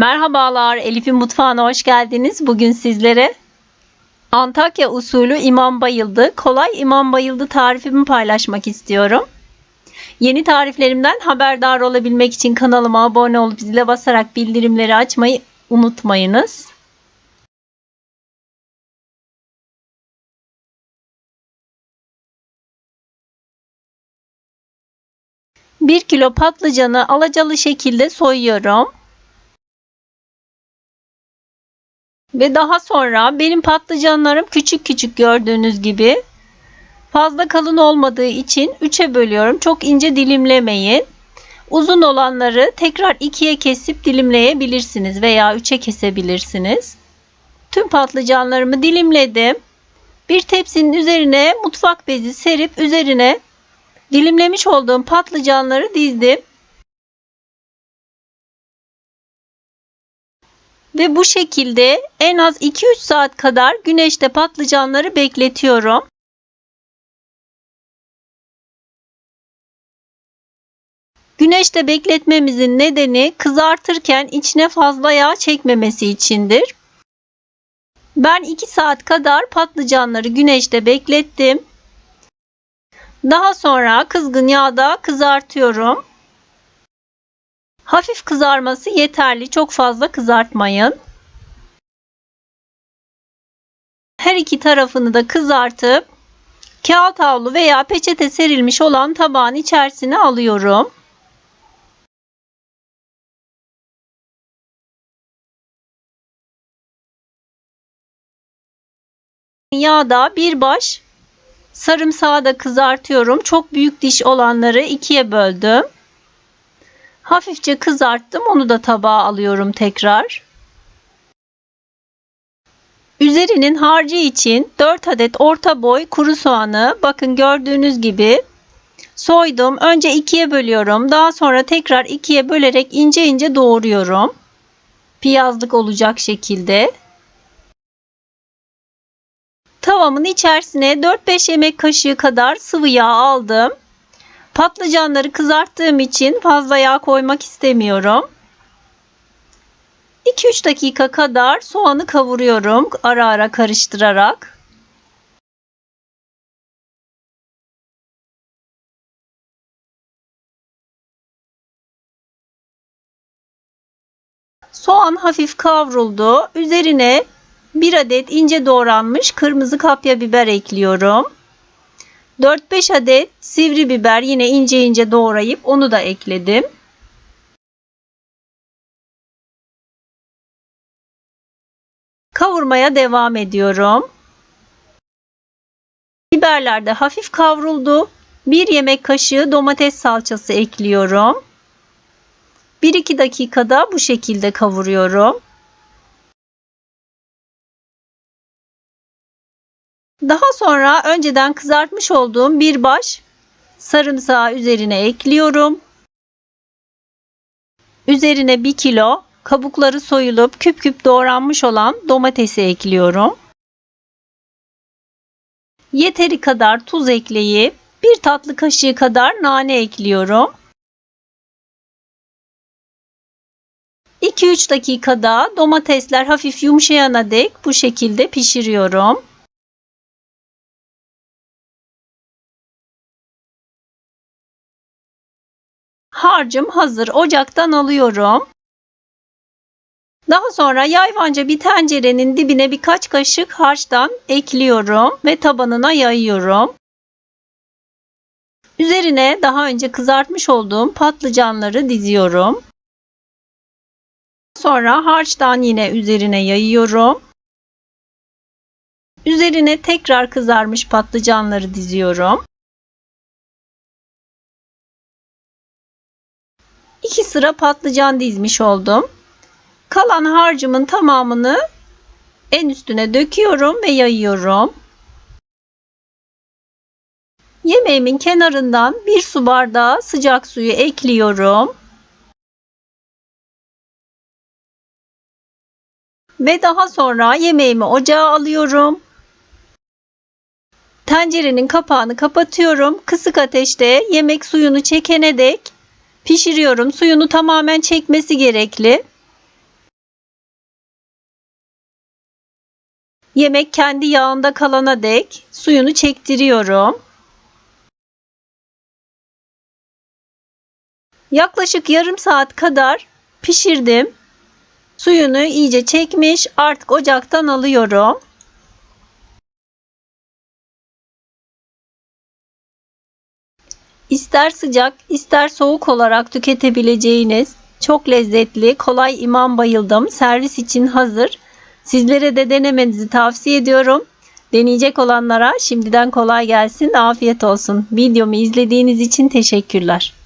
Merhabalar, Elif'in mutfağına hoş geldiniz. Bugün sizlere Antakya usulü imam bayıldı, kolay imam bayıldı tarifimi paylaşmak istiyorum. Yeni tariflerimden haberdar olabilmek için kanalıma abone olup zile basarak bildirimleri açmayı unutmayınız. Bir kilo patlıcanı alacalı şekilde soyuyorum. Ve daha sonra benim patlıcanlarım küçük küçük gördüğünüz gibi. Fazla kalın olmadığı için 3'e bölüyorum. Çok ince dilimlemeyin. Uzun olanları tekrar ikiye kesip dilimleyebilirsiniz veya 3'e kesebilirsiniz. Tüm patlıcanlarımı dilimledim. Bir tepsinin üzerine mutfak bezi serip üzerine dilimlemiş olduğum patlıcanları dizdim. Ve bu şekilde en az 2-3 saat kadar güneşte patlıcanları bekletiyorum. Güneşte bekletmemizin nedeni kızartırken içine fazla yağ çekmemesi içindir. Ben 2 saat kadar patlıcanları güneşte beklettim. Daha sonra kızgın yağda kızartıyorum. Hafif kızarması yeterli. Çok fazla kızartmayın. Her iki tarafını da kızartıp kağıt havlu veya peçete serilmiş olan tabağın içerisine alıyorum. Yağda bir baş sarımsağı da kızartıyorum. Çok büyük diş olanları ikiye böldüm. Hafifçe kızarttım. Onu da tabağa alıyorum tekrar. Üzerinin harcı için 4 adet orta boy kuru soğanı bakın gördüğünüz gibi soydum. Önce ikiye bölüyorum. Daha sonra tekrar ikiye bölerek ince ince doğruyorum. Piyazlık olacak şekilde. Tavamın içerisine 4-5 yemek kaşığı kadar sıvı yağ aldım. Patlıcanları kızarttığım için fazla yağ koymak istemiyorum. 2-3 dakika kadar soğanı kavuruyorum ara ara karıştırarak. Soğan hafif kavruldu. Üzerine 1 adet ince doğranmış kırmızı kapya biber ekliyorum. 4-5 adet sivri biber yine ince ince doğrayıp onu da ekledim. Kavurmaya devam ediyorum. Biberler de hafif kavruldu. 1 yemek kaşığı domates salçası ekliyorum. 1-2 dakikada bu şekilde kavuruyorum. Daha sonra önceden kızartmış olduğum bir baş sarımsağı üzerine ekliyorum. Üzerine 1 kilo kabukları soyulup küp küp doğranmış olan domatesi ekliyorum. Yeteri kadar tuz ekleyip bir tatlı kaşığı kadar nane ekliyorum. 2-3 dakikada domatesler hafif yumuşayana dek bu şekilde pişiriyorum. Harcım hazır. Ocaktan alıyorum. Daha sonra yayvanca bir tencerenin dibine birkaç kaşık harçtan ekliyorum ve tabanına yayıyorum. Üzerine daha önce kızartmış olduğum patlıcanları diziyorum. Sonra harçtan yine üzerine yayıyorum. Üzerine tekrar kızarmış patlıcanları diziyorum. 2 sıra patlıcan dizmiş oldum. Kalan harcımın tamamını en üstüne döküyorum ve yayıyorum. Yemeğimin kenarından bir su bardağı sıcak suyu ekliyorum. Ve daha sonra yemeğimi ocağa alıyorum. Tencerenin kapağını kapatıyorum. Kısık ateşte yemek suyunu çekene dek pişiriyorum. Suyunu tamamen çekmesi gerekli. Yemek kendi yağında kalana dek suyunu çektiriyorum. Yaklaşık yarım saat kadar pişirdim. Suyunu iyice çekmiş. Artık ocaktan alıyorum. İster sıcak, ister soğuk olarak tüketebileceğiniz çok lezzetli, kolay imam bayıldım. Servis için hazır. Sizlere de denemenizi tavsiye ediyorum. Deneyecek olanlara şimdiden kolay gelsin, afiyet olsun. Videomu izlediğiniz için teşekkürler.